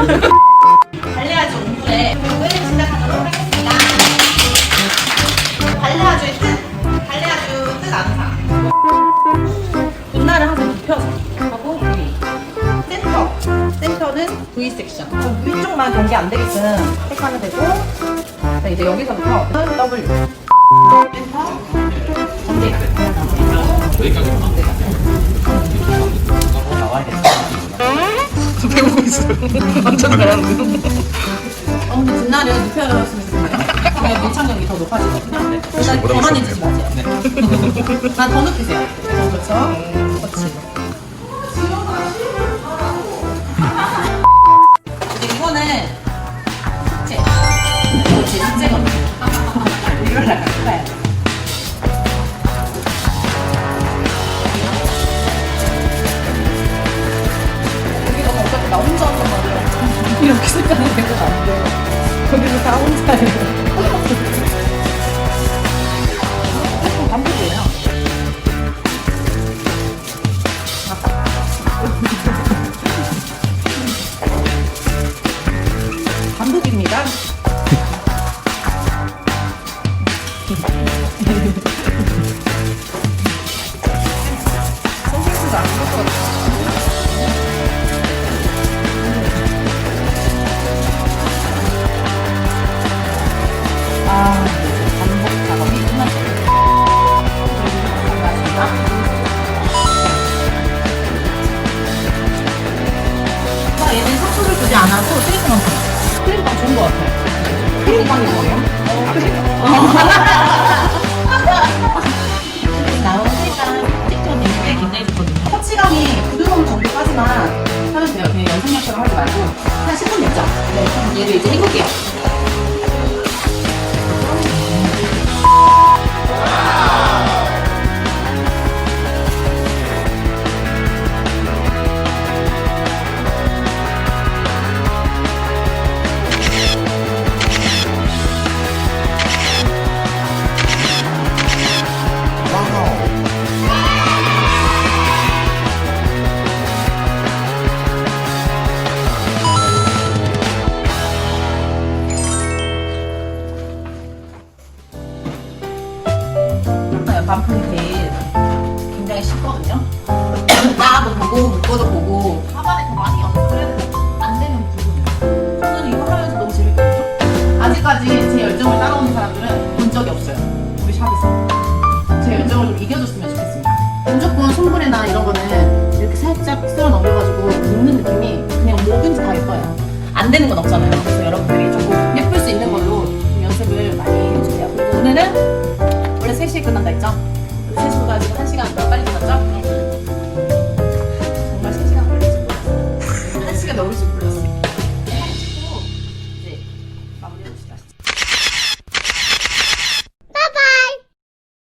발레아주 온물에 목을 시작하도록 하겠습니다. 발레아주 뜻, 발레아주 뜻 아사. 분날을 항상 눕혀서 하고 센터, 센터는 V 섹션. 어, 위쪽만 경계 안 되게끔 택하면 되고, 자, 이제 여기서부터 W. 센터, 전개. 여기까지 완전 잘하는데. 어, 근데 눕혀졌으면 좋겠네요. 그러면 밀착력이 더 높아지거든요. 일단 가만히 있지 마세요. 난더 눕히세요. 그렇죠. 그렇지. 이제 이거는 숙제. 그렇지, 숙제거든요. 이걸 할까요? 말이야. 이렇게 색깔이 되면 안 돼. 거기서 다 혼자예요. 반복입니다. 주지 않아도 트리트만 돼. 크림빵 좋은 것 같아요. 크림빵이 뭐예요? 나오니까 트리트먼트 꽤 굉장히 좋거든요. 터치감이 부드러운 정도까지만 하면 돼요. 그냥 연습력처럼 하지 말고 한 10분 냈죠? 네. 그럼 얘를 이제 해볼게요. 반품이 제일 굉장히 쉽거든요. 나도 보고 묶어도 보고 하반에 더 많이 연습을 해도 안 되는 부분이에요. 저는 이거 하면서 너무 재밌거든요. 아직까지 제 열정을 따라오는 사람들은 본 적이 없어요. 우리 샵에서. 제 열정을 좀 이겨줬으면 좋겠습니다. 무조건 손불이나 이런 거는 이렇게 살짝 쓸어 넘겨가지고 묶는 느낌이 그냥 뭐든지 다 예뻐요. 안 되는 건 없잖아요.